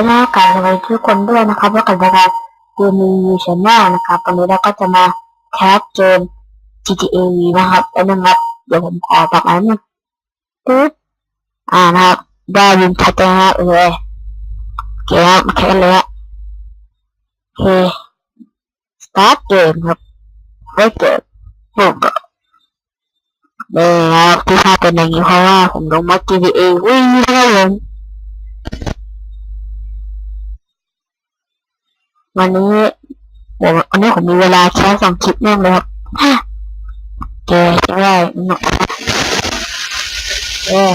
ด้วยนะกันไว้ทุกคนด้วยนะครับว่ากันรายการเกมมีชแนลนะครับวันนี้เราก็จะมาแคสเกม GTA V นะครับแล้วนะครับเดี๋ยวผมขอปรับอันนึงปึ๊บอ่านะครับได้ยินชัดเจนนะครับเลยโอเคครับมาแคสเลยฮะโอเค start เกมครับเริ่มเกมปุ๊บนี่ครับที่ภาพเป็นอย่างนี้เพราะว่าผมลงมา GTA วิ่งครับผม วันนี้ผมวันนี้ผมมีเวลาแค่สองคลิปแน่เลยครับฮะเจจะได้หนอเออ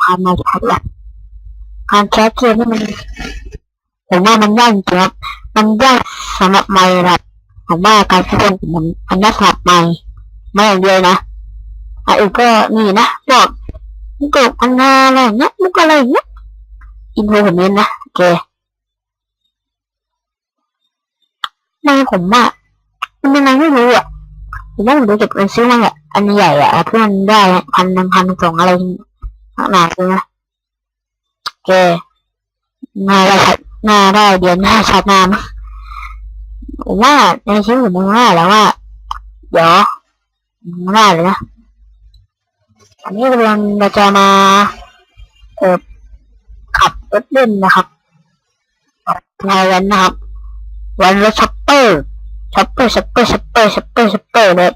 พามาทัดละการแคสเกมนี่มันผมว่ามันยากจริงครับมันยากสำหรับไม่ครับผมว่าการแคสเกมผมมันยากสำหรับไม่ไม่อย่างเดียวนะอะอีกก็นี่นะบอกมุกอันนาอะไรเงี้ยมุกอะไรเงี้ยอินโทรผมเน้นนะโอเค ไม่ผมว่ามันยังไงไม่รู้อะผมว่าผมจะเก็บเงินซื้อมาแหละอันใหญ่อะเพื่อนได้พันหนึ่งพันสองอะไรขนาดนี้นะโอเคนาได้ชัดนาได้เดือนหน้าชัดนามผมว่าในชีวิตผมว่าแล้วว่าเดี๋ยวผมว่าเลยนะอันนี้เราเราจะมาเออขับรถเล่นนะครับงานวันนะครับ วันรถช็อป เปอร์ช็อปเปอร์ช็อปเปอร์ช็อปเปอร์ช็อปเปอร์ช็อปเปอร์เลย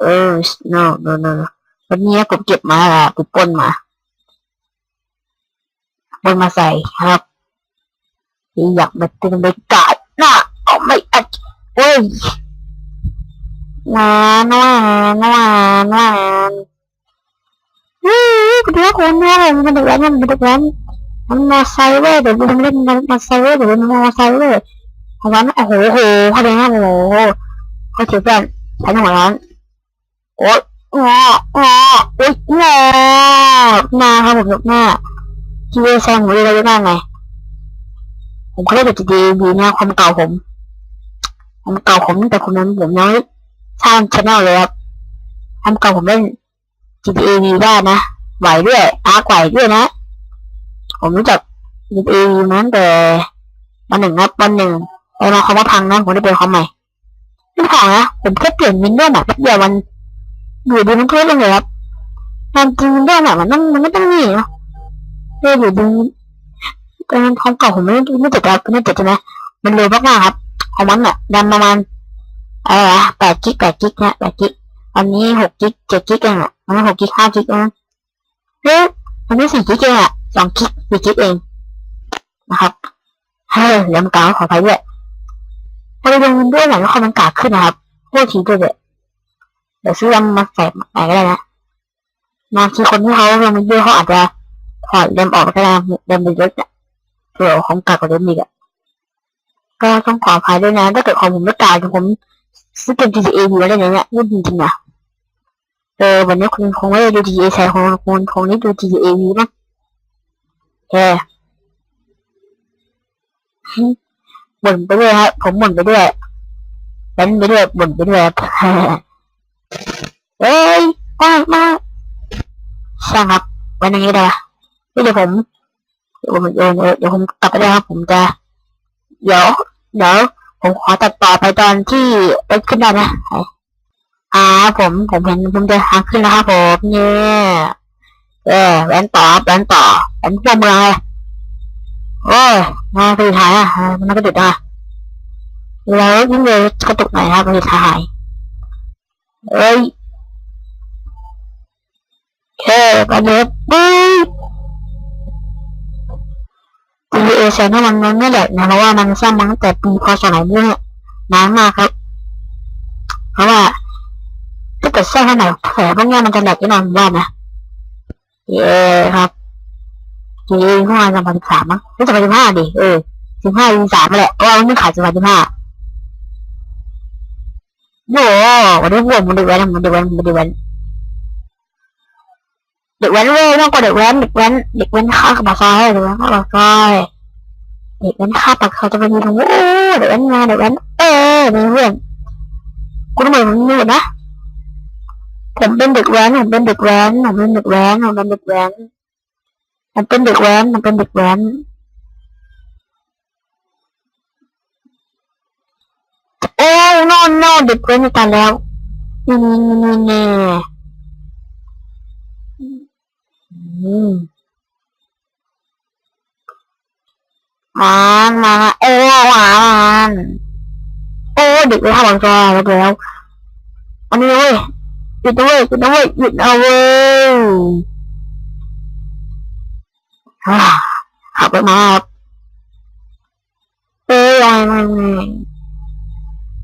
เออ no no no no วันนี้ผมเก็บมาละผมปนมาปนมาใส่ครับอยากมาตึงไปกาดน่ะเอาไม่อัดเว้ยนานวานวานวานเฮ้ยคุณพ่อคุณแม่ผมมันเด็กแว้นมันเด็กแว้น มันมอไซเว้ยเดี๋ยวมันเล่นมันมอไซเว้ยเดี๋ยวมันมอไซเว้ยหัวร้านโอ้โหโอ้โหเขาเลยนะโอ้โหเขาถือเพื่อนใช้หัวร้านโอ๊ยงองอโอ๊ยงอหน้าครับผมยกหน้าที่เวแซงผมเลยกหน้าไงผมเคยได้ดีดีนะความเก่าผมความเก่าผมตั้งแต่คนนั้นผมยังไม่สร้างชแนลเลยครับความเก่าผมเล่น GTA V ได้นะไหวด้วยอาร์ไหวด้วยนะ ผมรู้จักยูเอมาตั้งแต่วันหนึ่งครับวันหนึ่งไอ้มาเขามาพังนะผมได้เป็นเขาใหม่ไม่พังนะผมแค่เปลี่ยนวินโดว์แบบเดียวมันอยู่ดีมันเพิ่มเลยครับตามจริงวินโดว์แบบมันต้องมันไม่ต้องนี่เนาะเอออยู่ดีแต่มันของเก่าผมไม่ไม่ติดครับไม่ติดใช่ไหมมันเร็วมากๆครับของมันอะดันประมาณอะไรอะแปดกิกแปดกิกนะแปดกิกวันนี้หกกิกเจ็ดกิกเองอะวันนี้หกกิกห้ากิกเองเฮ้ยวันนี้สี่กิกเองอะ สองคลิกสี่คลิกเองนะครับเฮ้ยเดี๋ยวมันกลางขออภัยด้วยพอไปดูมันด้วยหน่อยแล้วคอมันกากขึ้นนะครับโทษทีด้วยเดี๋ยวเดี๋ยวซื้อลำมาใส่ใหม่ก็ได้นะบางทีคนที่เขาลงมันด้วยเขาอาจจะถอดเดมออกก็ได้เดมมันเยอะอะเผื่อของกากกว่าเดิมอีกอะก็ต้องขออภัยด้วยนะถ้าเกิดของผมไม่กากผมซื้อเกม GTA อยู่แล้วเนี่ยยุ่จริงๆอะเออวันนี้คุณคงไม่ได้ดู GTA ใช่คงคงคงได้ดู GTA อยู่มั้ง แค่บ่นไปด้วยครับผมบ่นไปด้วยเป็นไปด้วยบ่นไปด้วยเอ้ยมากมากช่างครับวันนี้ได้ปะเดี๋ยวผมเดี๋ยวผมเดี๋ยวเดี๋ยวผมกลับไปได้ครับผมจะเดี๋ยวเดี๋ยวผมขอตัดต่อไปตอนที่ไปขึ้นได้นะอ่าผมผมเห็นผมจะหาขึ้นแล้วครับผมเนี่ยเออแว้นต่อแว้นต่อ แว้นพวกเมืองเลยโอ้มาไปถ่ายอะมันก็ติดอะแล้วยิ่งเลยกระตุกหน่อยครับไปถ่ายเอ้ยแค่ประเด็นปุ๊บ GTA แซนมันมันไม่แหลกนะเพราะว่ามันสร้างมาตั้งแต่ปีพศไหนเนี่ยนานมากครับ เพราะว่าถ้าเกิดสร้างขนาดแผลพวกนี้มันจะแหลกแน่นอนว่านะเย้ครับ ทีนี้เมื่อวานสองพันสิบสามมั้งไม่สองพันสิบห้าดิเออสิบห้าสิบสามแหละเพราะว่ามันไม่ขายสิบพันสิบห้าโย่วันนี้พวกมันเด็กแว้นมันเด็กแว้นมันเด็กแว้นเด็กแว้นเว้ยมากกว่าเด็กแว้นเด็กแว้นเด็กแว้นข้ากับปากซอยเด็กแว้นข้าปากซอยเด็กแว้นข้าปากซอยจะไปยืนตรงโอ้เด็กแว้นมาเด็กแว้นเออมีเพื่อนคุณเหมือนมันมีนะผมเป็นเด็กแว้นผมเป็นเด็กแว้นผมเป็นเด็กแว้นผมเป็นเด็กแว้น มันเป็นเด็กแว้น มันเป็นเด็กแว้น โอ้นอนนอนเด็กแว้นตายแล้วนี่นี่นี่นี่อืมมันมาโอ้มันโอ้เด็กไปทำอะไรกันแล้วแล้วอันนี้เว้ยหยุดนะเว้ยหยุดนะเว้ยหยุดนะเว้ย ขับรถมาเอ้ยไม่ไม่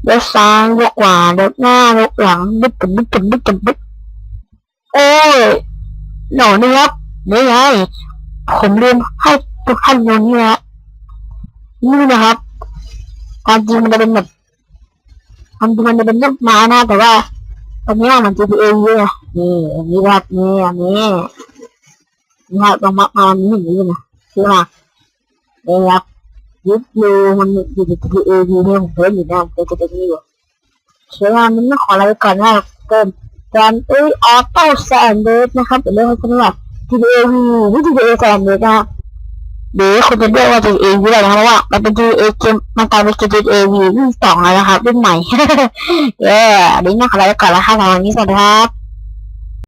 ไม่ยวซ้ายเดี๋ยวขวาเดี๋ยวหน้าเดี๋ยวหลังดึ๊บดึ๊บดึ๊บดึ๊บบึ๊บโอ้ยหนูนี่ครับนี่ไงผมลืมให้ทุกท่านดูนี่นะนี่นะครับความจริงมันจะเป็นแบบความจริงมันจะเป็นรูปม้นะแต่ว่าตอนนี้มัน GTA เยอะนี่อันนี้ครับนี่อันนี้ นี่ครับลองมามานี้อย่างนี้นะคือว่านี่ครับยึดดูมันอยู่ใน GTA ดีเนี่ยผมเพิ่มอยู่นะผมจะจะนี่อยู่เชื่อว่ามันต้องขออะไรก่อนนะเกินการอุ้ยออโต้แซนเดสนะครับเป็นเรื่องของสำหรับ GTA ไม่ GTA แซนเดสนะครับหรือคุณจะเรียกว่า GTA V อะไรนะครับเพราะว่ามันเป็น GTA เกมมันกลายเป็น GTA V รุ่นสองแล้วนะครับรุ่นใหม่เย้อันนี้น่าขอลาไปก่อนล้วค่ะสำหรับวันนี้สวัสดีครับ